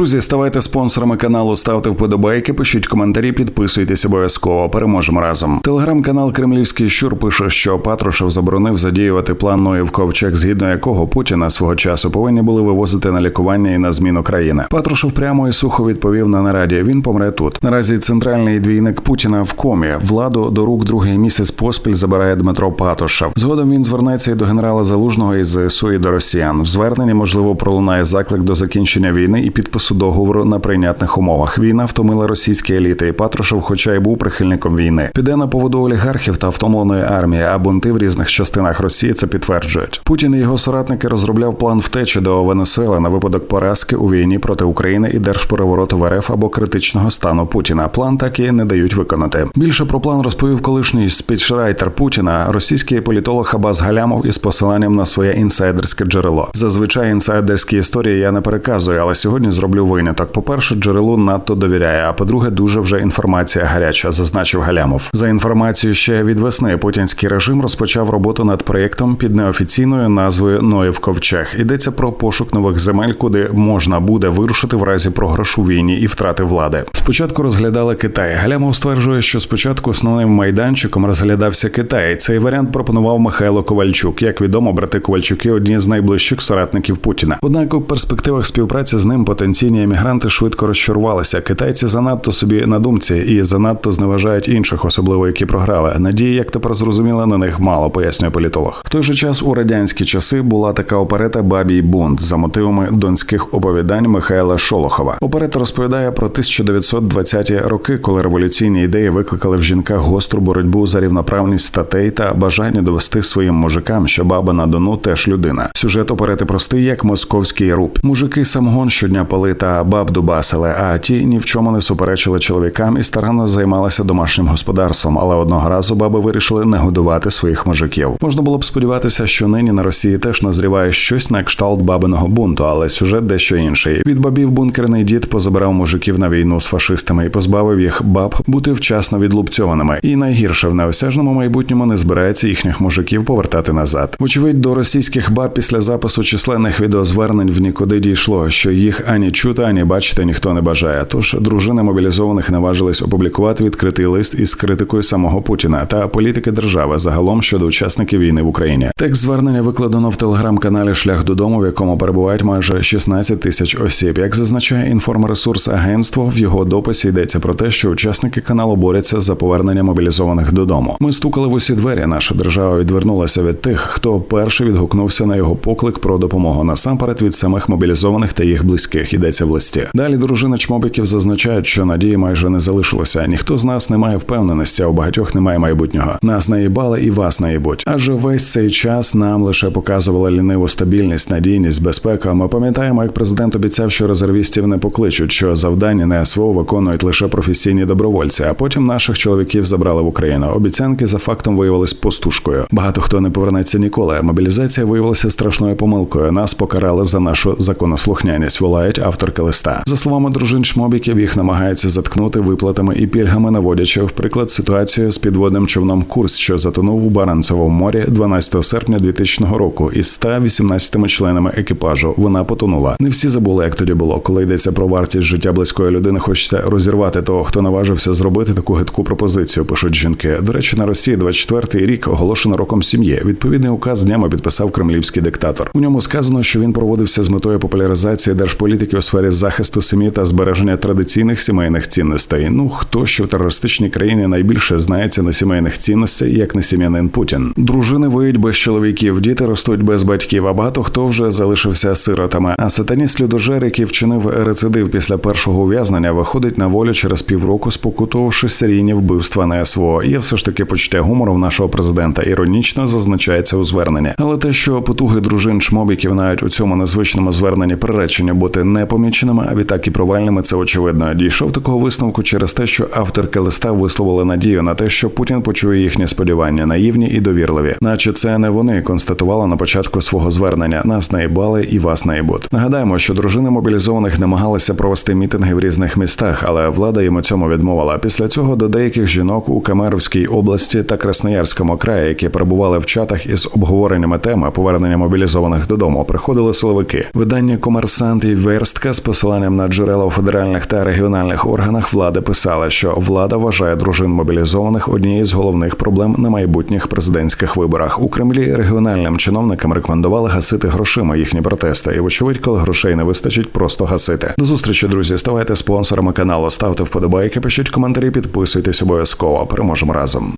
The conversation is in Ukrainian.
Друзі, ставайте спонсорами каналу, ставте вподобайки, пишіть коментарі, підписуйтесь обов'язково. Переможемо разом. Телеграм-канал Кремлівський щур пише, що Патрушев заборонив задіювати план Ноїв ковчег, згідно якого Путіна свого часу повинні були вивозити на лікування і на зміну країни. Патрушев прямо і сухо відповів на нараді. Він помре тут. Наразі центральний двійник Путіна в комі. Владу до рук другий місяць поспіль забирає Дмитро Патрушев. Згодом він звернеться і до генерала Залужного із ЗСУ і до Росіян. В зверненні можливо пролунає заклик до закінчення війни і підпису договору на прийнятних умовах. Війна втомила російські еліти, і Патрушев, хоча й був прихильником війни, піде на поводу олігархів та втомленої армії, а бунти в різних частинах Росії це підтверджують. Путін і його соратники розробляв план втечі до Венесуели на випадок поразки у війні проти України і держперевороту в РФ або критичного стану Путіна. План так і не дають виконати. Більше про план розповів колишній спічрайтер Путіна, російський політолог Абаз Галямов із посиланням на своє інсайдерське джерело. Зазвичай інсайдерські історії я не переказую, але сьогодні зроблю виняток. По перше, джерелу надто довіряє. А по-друге, дуже вже інформація гаряча, зазначив Галямов. За інформацією ще від весни путінський режим розпочав роботу над проєктом під неофіційною назвою Ноїв Ковчег. Йдеться про пошук нових земель, куди можна буде вирушити в разі програшу війні і втрати влади. Спочатку розглядали Китай. Галямов стверджує, що спочатку основним майданчиком розглядався Китай. Цей варіант пропонував Михайло Ковальчук. Як відомо, брати Ковальчуки одні з найближчих соратників Путіна. Однак у перспективах співпраці з ним потенційні емігранти швидко розчарувалися. Китайці занадто собі на думці і занадто зневажають інших, особливо які програли. Надії, як тепер зрозуміло, на них мало, пояснює політолог. В той же час у радянські часи була така оперета Бабій бунт за мотивами донських оповідань Михайла Шолохова. Оперета розповідає про 1920-ті роки, коли революційні ідеї викликали в жінках гостру боротьбу за рівноправність статей та бажання довести своїм мужикам, що баба на дону теж людина. Сюжет оперети простий, як московський руб. Мужики самогон щодня пали та баб дубасили, а ті ні в чому не суперечили чоловікам і старанно займалися домашнім господарством. Але одного разу баби вирішили не годувати своїх мужиків. Можна було б сподіватися, що нині на Росії теж назріває щось на кшталт бабиного бунту, але сюжет дещо інший. Від бабів бункерний дід позабирав мужиків на війну з фашистами і позбавив їх баб бути вчасно відлупцьованими. І найгірше в неосяжному майбутньому не збирається їхніх мужиків повертати назад. Вочевидь, до російських баб після запису численних відеозвернень в нікуди дійшло, що їх ані чути, ані бачити ніхто не бажає. Тож дружини мобілізованих наважились опублікувати відкритий лист із критикою самого Путіна та політики держави загалом щодо учасників війни в Україні. Текст звернення викладено в телеграм-каналі Шлях додому, в якому перебувають майже 16 тисяч осіб. Як зазначає інформресурс агентство, в його дописі йдеться про те, що учасники каналу борються за повернення мобілізованих додому. Ми стукали в усі двері. Наша держава відвернулася від тих, хто перший відгукнувся на його поклик про допомогу насамперед від самих мобілізованих та їх близьких. Йдеться в листі. Далі дружина чмобіків зазначають, що надії майже не залишилося. Ніхто з нас не має впевненості, а у багатьох немає майбутнього. Нас наїбали і вас наїбуть. Адже весь цей час нам лише показували ліниву стабільність, надійність, безпеку. Ми пам'ятаємо, як президент обіцяв, що резервістів не покличуть, що завдання на СВО виконують лише професійні добровольці. А потім наших чоловіків забрали в Україну. Обіцянки за фактом виявились пустушкою. Багато хто не повернеться ніколи. Мобілізація виявилася страшною помилкою. Нас покарали за нашу законослухняність. Волають авторки листа. За словами дружин Шмобіків, їх намагаються заткнути виплатами і пільгами, наводячи в приклад ситуацію з підводним човном Курс, що затонув у Баранцевому морі 12 серпня 2000 року, із 118 членами екіпажу. Вона потонула. Не всі забули, як тоді було. Коли йдеться про вартість життя близької людини, хочеться розірвати того, хто наважився зробити таку гидку пропозицію. Пишуть жінки. До речі, на Росії 24-й рік оголошено роком сім'ї. Відповідний указ днями підписав кремлівський диктатор. У ньому сказано, що він проводився з метою популяризації держполітики сфері захисту сім'ї та збереження традиційних сімейних цінностей. Ну хто що в терористичній країні найбільше знається на сімейних цінностях, як не сім'янин Путін. Дружини виють без чоловіків, діти ростуть без батьків. А багато хто вже залишився сиротами. А сатаніст людожер, який вчинив рецидив після першого ув'язнення, виходить на волю через півроку, спокутувавши серійні вбивства на СВО. Є все ж таки почуття гумору в нашого президента. Іронічно зазначається у зверненні. Але те, що потуги дружин чмобіків навіть у цьому незвичному зверненні приречені бути непоміченими, а відтак і провальними, це очевидно. Дійшов такого висновку через те, що авторки листа висловили надію на те, що Путін почує їхні сподівання, наївні і довірливі, наче це не вони констатували на початку свого звернення. Нас наїбали і вас наїбуть. Нагадаємо, що дружини мобілізованих намагалися провести мітинги в різних містах, але влада їм у цьому відмовила. Після цього до деяких жінок у Камеровській області та Красноярському краї, які перебували в чатах із обговореннями теми повернення мобілізованих додому, приходили силовики. Видання Комерсант і Верстка Зміюка з посиланням на джерела у федеральних та регіональних органах влади писала, що влада вважає дружин мобілізованих однією з головних проблем на майбутніх президентських виборах. У Кремлі регіональним чиновникам рекомендували гасити грошима їхні протести. І вочевидь, коли грошей не вистачить, просто гасити. До зустрічі, друзі. Ставайте спонсорами каналу, ставте вподобайки, пишіть коментарі, підписуйтесь обов'язково. Переможемо разом.